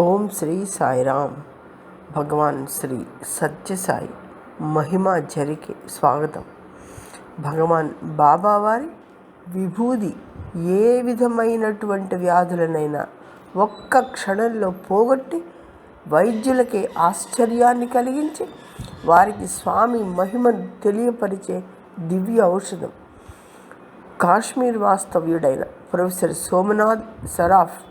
ఓం శ్రీ సాయిరామ్. భగవాన్ శ్రీ సత్యసాయి మహిమ జరికే స్వాగతం. భగవాన్ బాబావారి విభూది ఏ విధమైనటువంటి వ్యాధులనైనా ఒక్క క్షణంలో పోగొట్టి వైద్యులకే ఆశ్చర్యాన్ని కలిగించి వారికి స్వామి మహిమను తెలియపరిచే దివ్య ఔషధం. కాశ్మీర్ వాస్తవ్యుడైన ప్రొఫెసర్ సోమనాథ్ సరాఫ్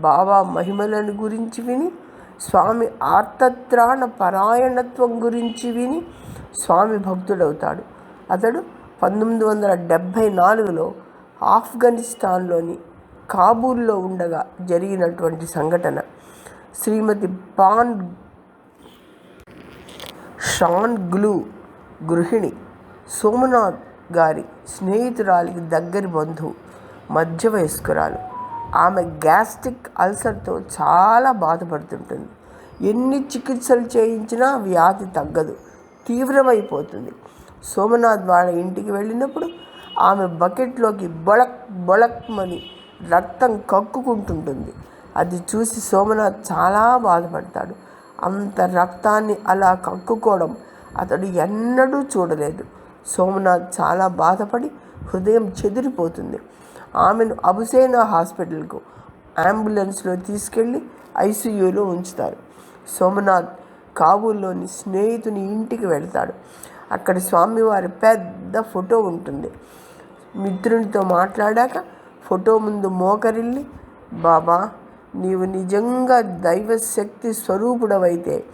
బాబా మహిమలను గురించి విని స్వామి ఆర్తత్రాణ పరాయణత్వం గురించి విని స్వామి భక్తుడవుతాడు. అతడు పంతొమ్మిది వందల డెబ్భై నాలుగులో ఆఫ్ఘనిస్తాన్లోని కాబూల్లో ఉండగా జరిగినటువంటి సంఘటన. శ్రీమతి పాన్ షాన్ గ్లూ గృహిణి సోమనాథ్ గారి స్నేహితురాలికి దగ్గరి బంధువు మధ్య వయస్కురాలు ఆమె గ్యాస్ట్రిక్ అల్సర్తో చాలా బాధపడుతుంటుంది. ఎన్ని చికిత్సలు చేయించినా వ్యాధి తగ్గదు తీవ్రమైపోతుంది. సోమనాథ్ వాళ్ళ ఇంటికి వెళ్ళినప్పుడు ఆమె బకెట్లోకి బొళక్ బొళక్మని రక్తం కక్కుకుంటుంటుంది. అది చూసి సోమనాథ్ చాలా బాధపడతాడు. అంత రక్తాన్ని అలా కక్కుకోవడం అతడు ఎన్నడూ చూడలేదు. సోమనాథ్ చాలా బాధపడి హృదయం చెదిరిపోతుంది. ఆమెను అబుసేనా హాస్పిటల్కు అంబులెన్స్లో తీసుకెళ్ళి ఐసీయూలో ఉంచుతారు. సోమనాథ్ కాబూల్లోని స్నేహితుని ఇంటికి వెళ్తాడు. అక్కడ స్వామివారి పెద్ద ఫోటో ఉంటుంది. మిత్రునితో మాట్లాడాక ఫోటో ముందు మోకరిల్లి బాబా నీవు నిజంగా దైవశక్తి స్వరూపుడవైతే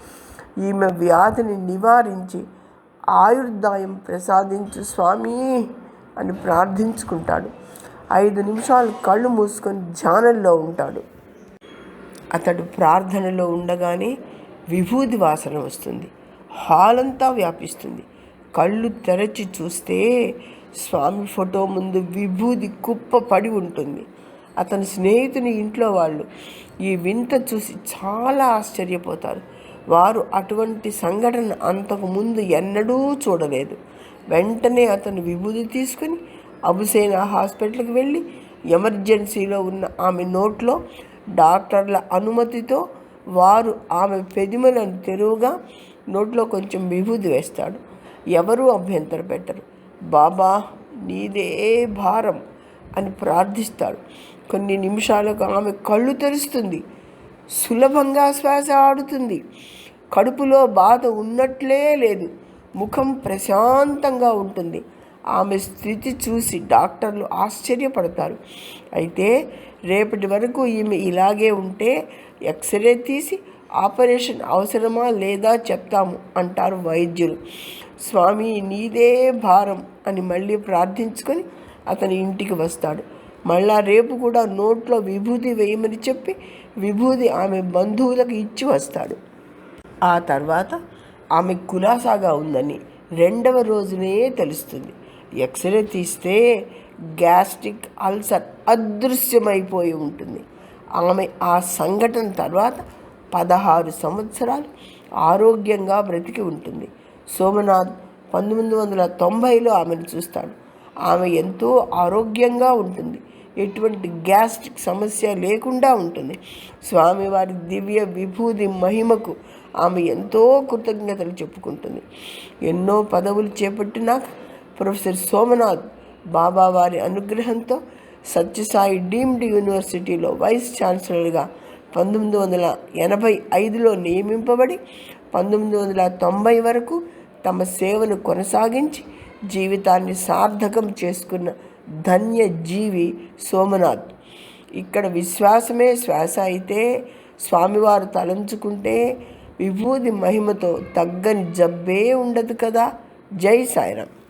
ఈమె వ్యాధిని నివారించి ఆయుర్దాయం ప్రసాదించు స్వామి అని ప్రార్థించుకుంటాడు. ఐదు నిమిషాలు కళ్ళు మూసుకొని ధ్యానంలో ఉంటాడు. అతడు ప్రార్థనలో ఉండగానే విభూది వాసన వస్తుంది. హాల్ అంతా వ్యాపిస్తుంది. కళ్ళు తెరచి చూస్తే స్వామి ఫోటో ముందు విభూది కుప్ప పడి ఉంటుంది. అతని స్నేహితుని ఇంట్లో వాళ్ళు ఈ వింత చూసి చాలా ఆశ్చర్యపోతారు. వారు అటువంటి సంఘటన అంతకుముందు ఎన్నడూ చూడలేదు. వెంటనే అతను విభూది తీసుకుని అబుసేన హాస్పిటల్కి వెళ్ళి ఎమర్జెన్సీలో ఉన్న ఆమె నోట్లో డాక్టర్ల అనుమతితో వారు ఆమె పెదిమలను తెరువుగా నోట్లో కొంచెం విభూది వేస్తాడు. ఎవరూ అభ్యంతర పెట్టరు. బాబా నీదే భారం అని ప్రార్థిస్తాడు. కొన్ని నిమిషాలకు ఆమె కళ్ళు తెరుస్తుంది. సులభంగా శ్వాస ఆడుతుంది. కడుపులో బాధ ఉన్నట్లే లేదు. ముఖం ప్రశాంతంగా ఉంటుంది. ఆమె స్థితి చూసి డాక్టర్లు ఆశ్చర్యపడతారు. అయితే రేపటి వరకు ఈమె ఇలాగే ఉంటే ఎక్స్రే తీసి ఆపరేషన్ అవసరమా లేదా చెప్తాము అంటారు వైద్యులు. స్వామి నీదే భారం అని మళ్ళీ ప్రార్థించుకొని అతని ఇంటికి వస్తాడు. మళ్ళా రేపు కూడా నోట్లో విభూతి వేయమని చెప్పి విభూతి ఆమె బంధువులకు ఇచ్చి వస్తాడు. ఆ తర్వాత ఆమె కులాసాగా ఉందని రెండవ రోజునే తెలుస్తుంది. ఎక్స్రే తీస్తే గ్యాస్ట్రిక్ అల్సర్ అదృశ్యమైపోయి ఉంటుంది. ఆమె ఆ సంఘటన తర్వాత పదహారు సంవత్సరాలు ఆరోగ్యంగా బ్రతికి ఉంటుంది. సోమనాథ్ పంతొమ్మిది వందల తొంభైలో ఆమెను చూస్తాడు. ఆమె ఎంతో ఆరోగ్యంగా ఉంటుంది. ఎటువంటి గ్యాస్ట్రిక్ సమస్య లేకుండా ఉంటుంది. స్వామివారి దివ్య విభూది మహిమకు ఆమె ఎంతో కృతజ్ఞతలు చెప్పుకుంటుంది. ఎన్నో పదవులు చేపట్టినాక ప్రొఫెసర్ సోమనాథ్ బాబా వారి అనుగ్రహంతో సత్యసాయి డీమ్డ్ యూనివర్సిటీలో వైస్ ఛాన్సలర్గా పంతొమ్మిది వందల ఎనభై ఐదులో నియమింపబడి పంతొమ్మిది వందల తొంభై వరకు తమ సేవను కొనసాగించి జీవితాన్ని సార్థకం చేసుకున్న ధన్య జీవి సోమనాథ్. ఇక్కడ విశ్వాసమే శ్వాస అయితే స్వామివారు తలంచుకుంటే విభూది మహిమతో తగ్గని జబ్బే ఉండదు కదా? జై సాయిరామ్.